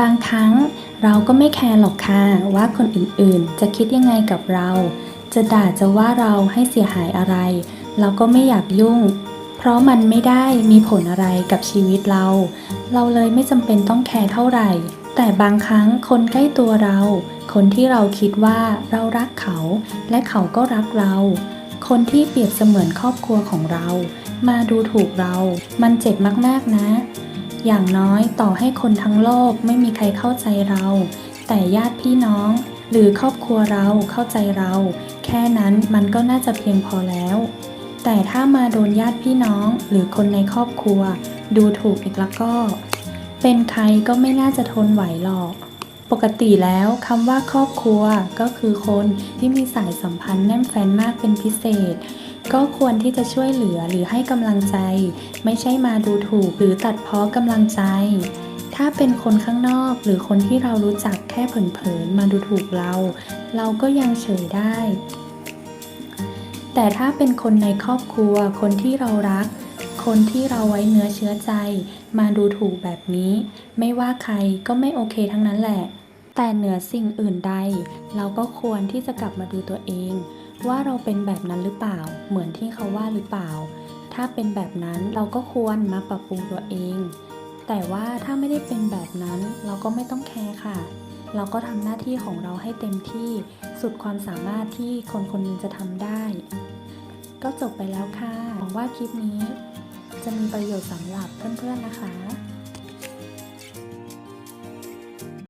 บางครั้งเราก็ไม่แคร์หรอกค่ะว่าคนอื่นๆ จะคิดยังไงกับเรา จะด่าจะว่าเราให้เสียหายอะไร เราก็ไม่อยากยุ่ง เพราะมันไม่ได้มีผลอะไรกับชีวิตเรา เราเลยไม่จำเป็นต้องแคร์เท่าไหร่ แต่บางครั้งคนใกล้ตัวเรา คนที่เราคิดว่าเรารักเขา และเขาก็รักเรา คนที่เปรียบเสมือนครอบครัวของเรา มาดูถูกเรา มันเจ็บมากๆนะ อย่างน้อยต่อให้คนทั้งโลกไม่มีใครเข้าใจเรา แต่ญาติพี่น้อง หรือครอบครัวเราเข้าใจเรา แค่นั้นมันก็น่าจะเพียงพอแล้ว แต่ถ้ามาโดนญาติพี่น้องหรือคนในครอบครัว ดูถูกอีกแล้วก็ เป็นใครก็ไม่น่าจะทนไหวหรอก ปกติแล้วคำว่าครอบครัวก็คือคนที่มีสายสัมพันธ์แน่นแฟ้นมากเป็นพิเศษ ก็ควรที่จะช่วยเหลือหรือให้กำลังใจ ไม่ใช่มาดูถูกหรือตัดพ้อกำลังใจ ถ้าเป็นคนข้างนอกหรือคนที่เรารู้จักแค่เผินๆมาดูถูกเรา เราก็ยังเฉยได้ แต่ถ้าเป็นคนในครอบครัว คนที่เรารัก คนที่เราไว้เนื้อเชื้อใจ มาดูถูกแบบนี้ ไม่ว่าใครก็ไม่โอเคทั้งนั้นแหละ แต่เหนือสิ่งอื่นใด เราก็ควรที่จะกลับมาดูตัวเอง ว่าเราเป็นแบบนั้นหรือเปล่า เหมือนที่เขาว่าหรือเปล่า ถ้าเป็นแบบนั้นเราก็ควรมาปรับปรุงตัวเอง แต่ว่าถ้าไม่ได้เป็นแบบนั้นเราก็ไม่ต้องแคร์ค่ะ เราก็ทำหน้าที่ของเราให้เต็มที่สุดความสามารถที่คนคนนึงจะทำได้ ก็จบไปแล้วค่ะหวังว่าคลิปนี้จะมีประโยชน์สำหรับเพื่อนๆนะคะ